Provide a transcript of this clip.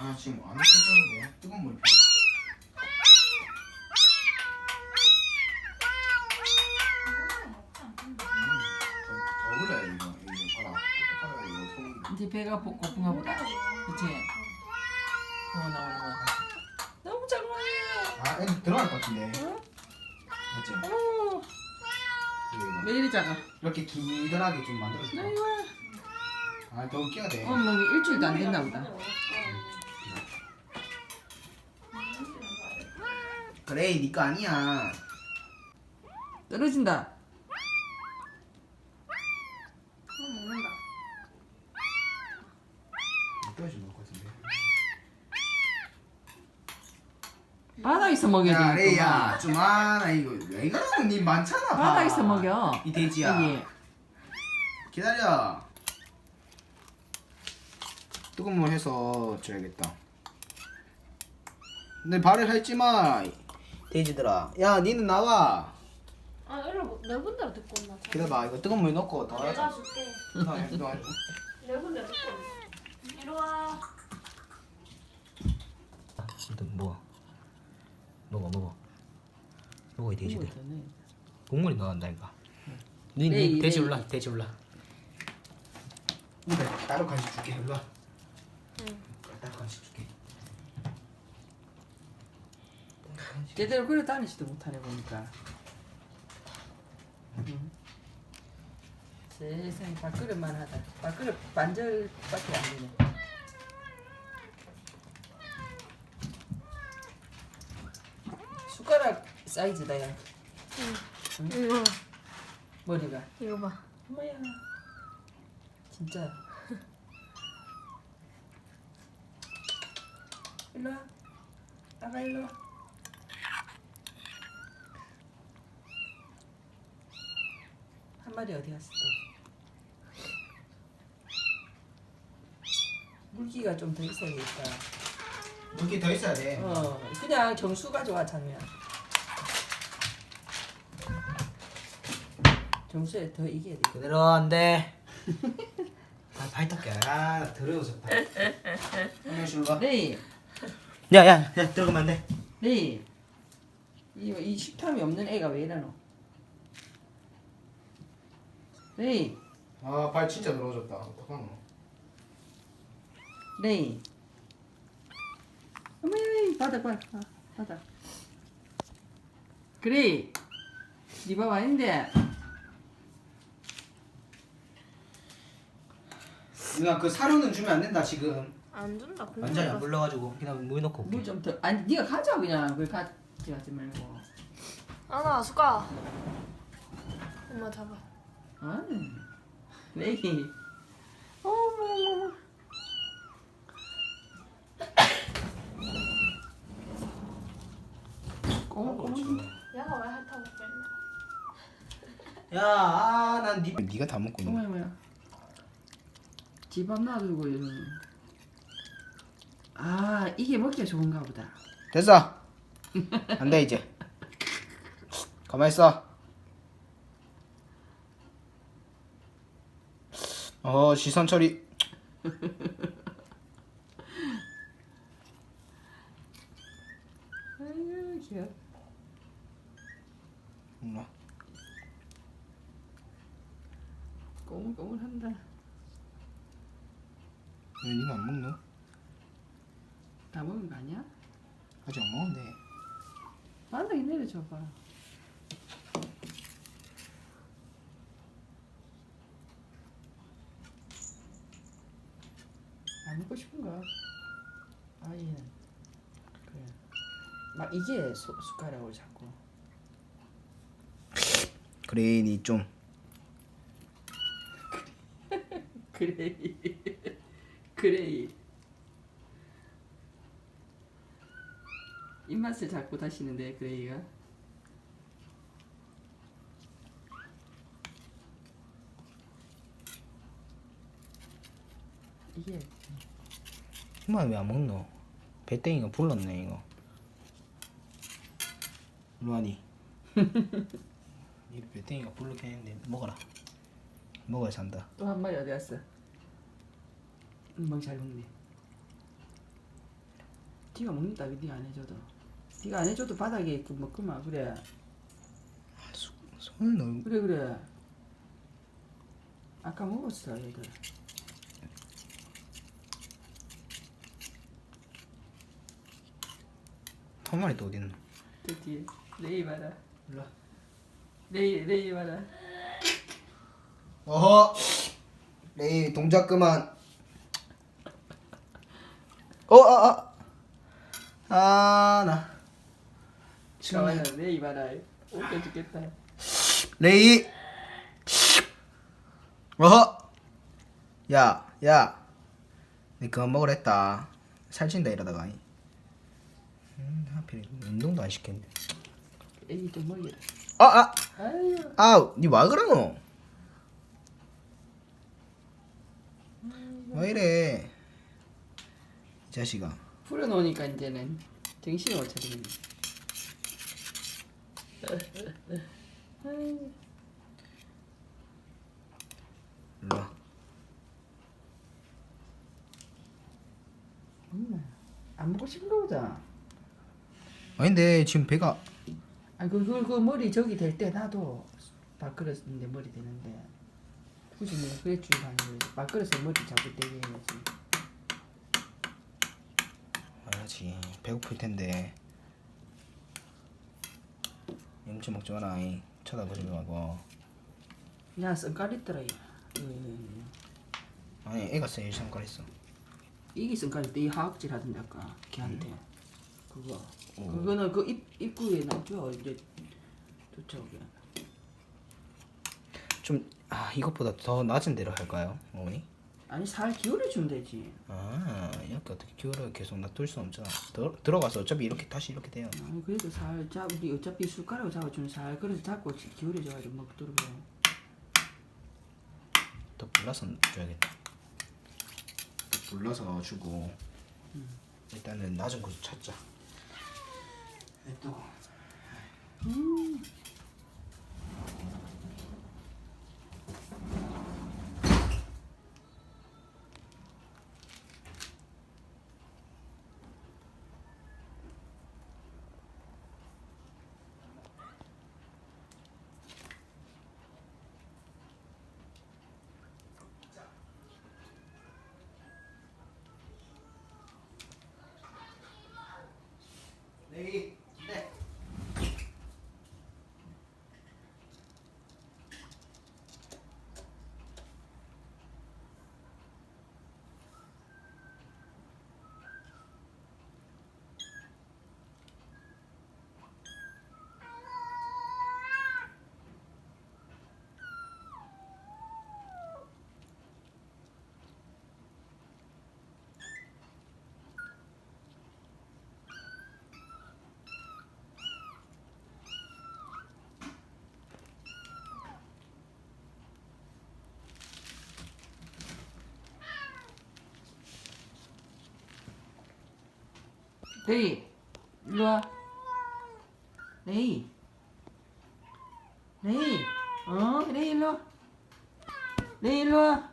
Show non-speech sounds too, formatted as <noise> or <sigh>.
아 지금 안 했었는데 뜨거운 물이 필요해. 음, 더, 더 올려야 돼 이거 이거 봐라. 봐라 이거 통. 이제 배가 고- 고픈가 보다. 그치? 어 나오는 거. 너무 잘 나와요. 아 애들 들어갈 것 같은데. 응? 맞지? 어머, 이거 왜 이리 작아? 이렇게 기던하게 좀 만들어줄까? 아이고, 아더 웃겨야 돼. 어, 뭐 일주일도 안 됐나 보다. 그래 니거 아니야. 떨어진다. 먹는다. 떨어질 것 같은데. 바닥에서 먹여야 야 되겠구만. 레이야 좀 하나 이거 왜 그러는 니 많잖아. 봐. 바닥에서 먹여. 이 돼지야. 여기. 기다려. 뜨거운 물 해서 줘야겠다. 내 발을 했지 마. 돼지들아. 야, 니는 나와. 아, 이리 네 군데로 듣고 온다. 기다려봐. 이거 뜨거운 물 넣고 더 내가 하자. 줄게. 해. 네 듣고 온다. 이리 와. 일단 먹어 먹어 먹어 먹어 이 돼지들. 국물이 나간다니까 니, 네, 니 돼지 네. 올라 돼지 올라 근데 따로 간식 줄게. 일로 와. 응. 따로 간식 줄게. 제대로 그래 다니지도 못하네 보니까. 응. 세상에 밥그릇만 하다. 밥그릇 반절밖에 안 되네. 숟가락 사이즈다 야. 이거 머리가. 이거 봐. 뭐야? 진짜. <laughs> 일로 와. 아가 일로 와. 한 마리 어디 갔어 또? 물기가 좀 더 있어야겠다. 물기 더 있어야 돼. 어, 그냥 정수 가져와 장면. 정수에 더 이겨야 돼. 그대로 안돼 아, 발톱게. 아, 더러워서 발. 한 명씩 일로 와. 레이, 야야 야 들어가면 안돼 레이. 이, 이 식탐이 없는 애가 왜 이러노? 레이, 아, 발 진짜 더러워졌다. 어떡하노? 레이. 어머, 바닥, 바닥, 아, 바닥. 그래. 니밥 아닌데. 누나 그 사료는 주면 안 된다 지금. 안 준다. 완전히 안 불러가지고 그냥 물 넣고 물 좀 더. 아니, 네가 가자 그냥. 그걸 가져가지 말고. 아나 숟가락. 엄마 잡아. 아니. 레이. 어머. 꼬물꼬물. 얘가 왜 핥아먹고 있나? 야 아 난 니. 네가 다 먹고 있네. 어머 뭐야. 집앞 놔두고 이러는. 아 이게 먹기가 좋은가 보다. 됐어. 안 돼 이제. 가만 있어. 어 시선 처리. 아유 귀여. 몰라. 꼬물꼬물한다. 왜 니는 안 먹노? 다 먹은 거 아니야? 아직 안 먹었네. 바닥에 내려줘봐. 안 먹고 싶은가? 아 얘는 그래. 막 이게 소, 숟가락으로 자꾸. 니 좀. <laughs> 그레이 그레이 입맛을 잡고 다시는데 그레이가 이게 엄마 왜안 먹노? 배땡이가 불렀네 이거. 루아니. <laughs> 이 배땡이가 불렀게 했는데 먹어라. 먹어야 산다. 또 한 마리 어디 갔어? 멍잘 먹네. 네가 먹는다 네가 안 해줘도. 네가 안 해줘도 바닥에 그 먹구만 그래. 손을 넣 그래 그래. 아까 먹었어 얘들 한 마리 또 어디 있노? 저 뒤에. 레이 봐라. 일로 와. 레이 레이 봐라. 어허. 레이 동작 그만. 어아아. 아나. 가만히 레이 봐라. 웃겨 죽겠다. 레이 어허. 야야. 니 그만 먹으랬다. 살찐다 이러다가 음 하필 운동도 안 시켰네. 레이 좀 먹여라 아아! 아유. 아우 니와 그러노? 왜 이래? 이 자식아. 풀어놓으니까 이제는 정신을 못 차리겠네. 아유, 일로 와. 엄마 안 먹고 싶은가 보다 아닌데 지금 배가 아, 그, 그, 그 머리 저기 될 때 나도 밥그릇인데 머리 되는데 굳이 주고 하는 거지 밥그릇에 머리 자꾸 대게 해야지? 알지. 배고플 텐데. 염치 먹지 마라 이. 쳐다보지 말고. 야 썬깔 있더라 야 예, 예, 예. 아니 애가 제일 상관 있어. 이게 썬깔 때이 하악질 하던데 아까 걔한테 그거. 어. 그거는 그 입, 입구에 놔줘 이제. 쫓아오게 좀아 이것보다 더 낮은 데로 할까요 어머니? 아니 살 기울여 주면 되지. 아 이렇게 어떻게 기울여 계속 놔둘 수 없잖아. 들, 들어가서 어차피 이렇게 다시 이렇게 돼요. 아니 그래도 살 잡, 우리 어차피 숟가락으로 잡아주면 살 그래서 잡고 기울여 줘가지고 먹도록 해 더 불러서 줘야겠다. 더 불러서 주고 일단은 낮은 곳을 찾자 또 레이 네. 레이 일로 와. 레이. 레이 어 레이 일로 와. 레이 일로 와